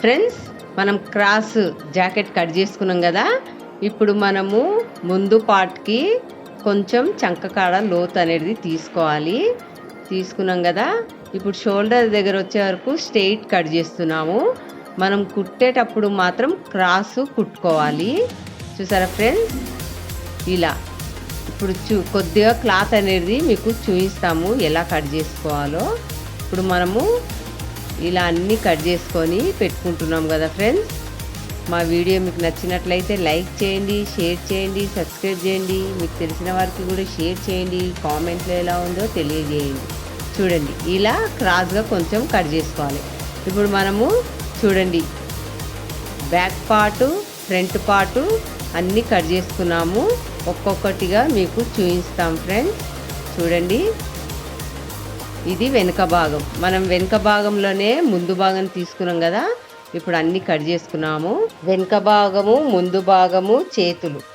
Friends మనం cross jacket cut చేసుకున్నాం కదా. ఇప్పుడు మనము ముందు పార్ట్కి కొంచెం చంకకాడ లోతు అనేది తీసుకోవాలి. తీసుకున్నాం కదా. ఇప్పుడు షోల్డర్ దగ్గర వచ్చే వరకు స్ట్రెయిట్ కట్ చేస్తున్నాము. మనం కుట్టేటప్పుడు మాత్రం క్రాస్ కుట్టుకోవాలి. చూసారా ఫ్రెండ్స్ ఇలా. ఇప్పుడు చూ కొద్దిగా క్లాత్ అనేది మీకు చూపిస్తాము ఎలా కట్ చేసుకోవాలో. ఇప్పుడు మనము ఇలా అన్నీ కట్ చేసుకొని పెట్టుకుంటున్నాం కదా ఫ్రెండ్స్ మా వీడియో మీకు నచ్చినట్లయితే లైక్ చేయండి షేర్ చేయండి సబ్స్క్రైబ్ చేయండి. మీకు తెలిసిన వారికి కూడా షేర్ చేయండి. కామెంట్లో ఎలా ఉందో తెలియజేయండి. చూడండి ఇలా క్రాస్గా కొంచెం కట్ చేసుకోవాలి. ఇప్పుడు మనము చూడండి బ్యాక్ పార్టు ఫ్రంట్ పార్టు అన్నీ కట్ చేసుకున్నాము. ఒక్కొక్కటిగా మీకు చూపిస్తాం ఫ్రెండ్స్ చూడండి ఇది వెనుక భాగం. మనం వెనుక భాగంలోనే ముందు భాగం తీసుకున్నాం కదా. ఇప్పుడు అన్ని కట్ చేసుకున్నాము. వెనుక భాగము ముందు భాగము చేతులు.